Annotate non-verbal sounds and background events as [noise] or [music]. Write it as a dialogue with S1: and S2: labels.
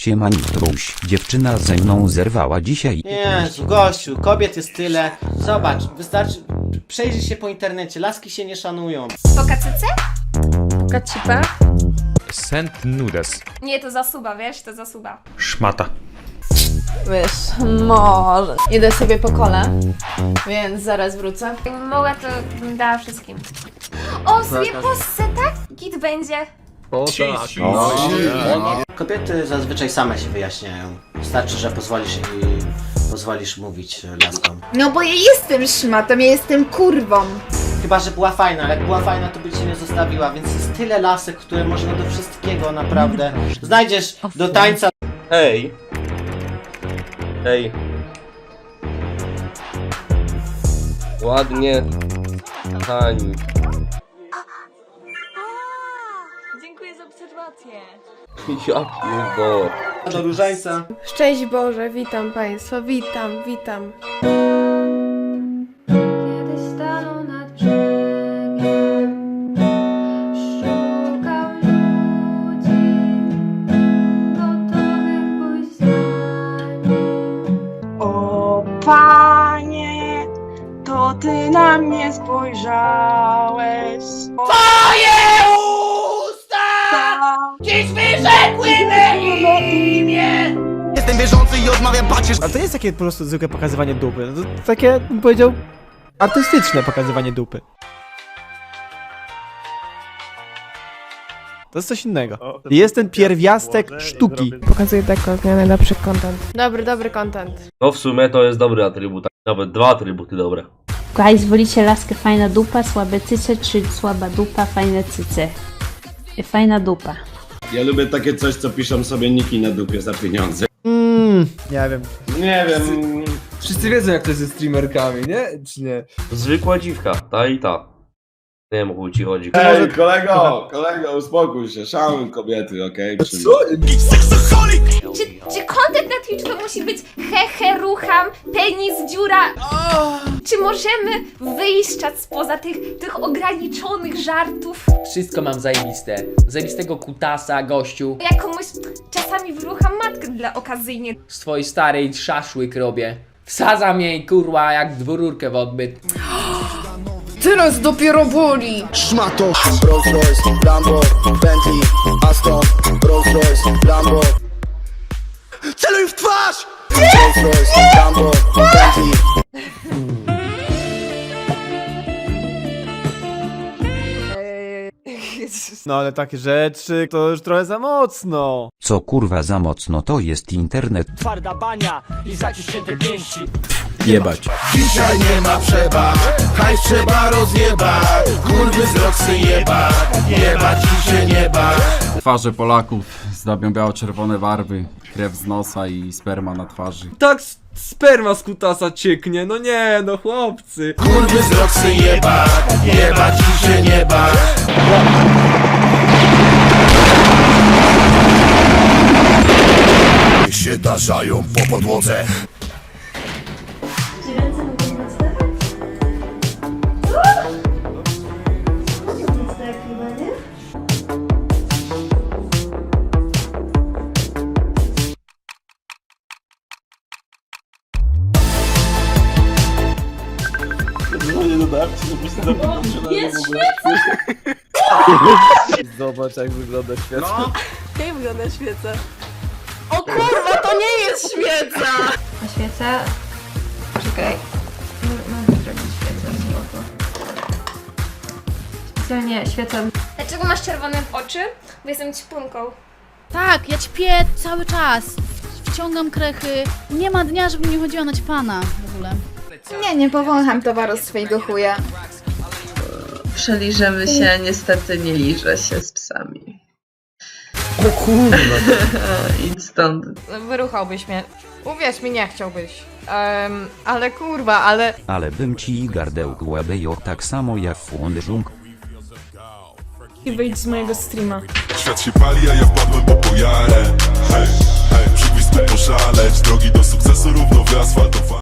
S1: Siema Nitruś, dziewczyna ze mną zerwała dzisiaj.
S2: Jezu, gościu, kobiet jest tyle. Zobacz, wystarczy przejrzyj się po internecie, laski się nie szanują.
S3: Po kacyce?
S4: Kacipa?
S5: Sent nudes.
S3: Nie, to zasuba, wiesz, to zasuba.
S5: Szmata.
S4: Wiesz, może. Idę sobie po kole, więc zaraz wrócę.
S3: Jakbym mogła, to bym dała wszystkim. O, sobie possę, tak? Git będzie.
S2: Kobiety zazwyczaj same się wyjaśniają. Wystarczy, że pozwolisz i pozwolisz mówić e, laskom.
S6: No bo ja jestem szmatą, ja jestem kurwą.
S2: Chyba, że była fajna, ale jak była fajna, to by cię nie zostawiła, więc jest tyle lasek, które można do wszystkiego naprawdę. Znajdziesz do tańca
S7: Hej. Hej. Ładnie. Tań.
S3: Obserwację.
S7: Ja pierdolę.
S2: do różańca.
S4: Szczęść Boże, witam Państwa, witam, witam.
S3: Kiedyś stanął nad brzegiem, szukał ludzi, gotowych pójść za nim.
S8: O panie, to ty na mnie spojrzałeś. Twoje! Dziś wyrzekły me imię!
S9: Jestem wierzący i odmawiam patrzeć
S10: A to jest takie po prostu zwykłe pokazywanie dupy. No to takie, bym powiedział, artystyczne pokazywanie dupy. To jest coś innego. Jest ten pierwiastek sztuki.
S4: Pokazuję taką zmianę lepszy content. Dobry, dobry content.
S7: No w sumie to jest dobry atrybut. Nawet dwa atrybuty dobre.
S11: Guys, wolicie laskę fajna dupa, słabe cyce, czy słaba dupa, fajne cyce? Y, Fajna dupa.
S9: Ja lubię takie coś, co piszą sobie niki na dupie za pieniądze.
S10: Mmm, nie wiem.
S9: Nie wiem.
S12: Wszyscy wiedzą jak to jest ze streamerkami, nie? Czy nie?
S7: Zwykła dziwka, ta i ta. Nie wiem o chuj ci chodzi.
S9: Ej, kolego, kolego, uspokój się, szanuj kobiety, okej?
S12: Co?
S3: Czy, czy content na Twitch to musi być hehe, rucham, penis, dziura? Czy możemy wyjść spoza tych, tych ograniczonych żartów?
S12: Wszystko mam zajebiste. Zajebistego kutasa, gościu.
S3: Ja komuś czasami wyrucham matkę dla okazyjnie.
S12: Z twojej starej szaszłyk robię. Wsadzam jej kurwa jak dwururkę w odbyt. [gasps]
S6: Teraz dopiero boli.
S9: Szmato! Rolls Royce, Lambo, Bentley, Aston, Rolls Royce, Lambo. Celuj w twarz! Rolls Royce, Lambo, Bentley. [laughs]
S10: No ale takie rzeczy to już trochę za mocno.
S1: Co kurwa za mocno to jest internet.
S10: Twarda bania i zaciśnięte pięści.
S9: Jebać. Dzisiaj nie ma przebacz, hajs trzeba rozjebać. Kurwy z roksy jebać, jebać i się nie bać.
S5: Twarze Polaków zdobią biało-czerwone barwy, krew z nosa i sperma na twarzy.
S12: Tak sperma z kutasa cieknie, no nie, no chłopcy.
S9: Kurwy z roksy jebać, jebać i się nie bać. Się tarzają po podłodze.
S10: Zobacz jak wygląda świat.
S4: Jak wygląda świeca? O kurwa, to nie jest świeca!
S3: A świeca? Czekaj. Mogę zrobić świecę złoto. Specjalnie świecę. Dlaczego masz czerwone oczy? Bo jestem ćpunką.
S11: Tak, ja ćpię cały czas. Wciągam krechy. Nie ma dnia, żebym nie chodziła na ćpana w ogóle.
S6: Nie, nie powącham towaru swojego chuja.
S4: Przeliżemy się, niestety nie liżę się z psami.
S10: O kurwa. [laughs]
S4: Idź stąd.
S6: Wyruchałbyś mnie. Uwierz mi, nie chciałbyś. Em, ale kurwa, ale...
S1: Ale bym ci i gardełku łabejo tak samo jak Fundżung.
S4: I wyjdź z mojego streama.
S9: Świat się pali, a ja wpadłem po pojarę. Hej, hej, przygwizdku poszaleć. Drogi do sukcesu równo wyasfaltowane.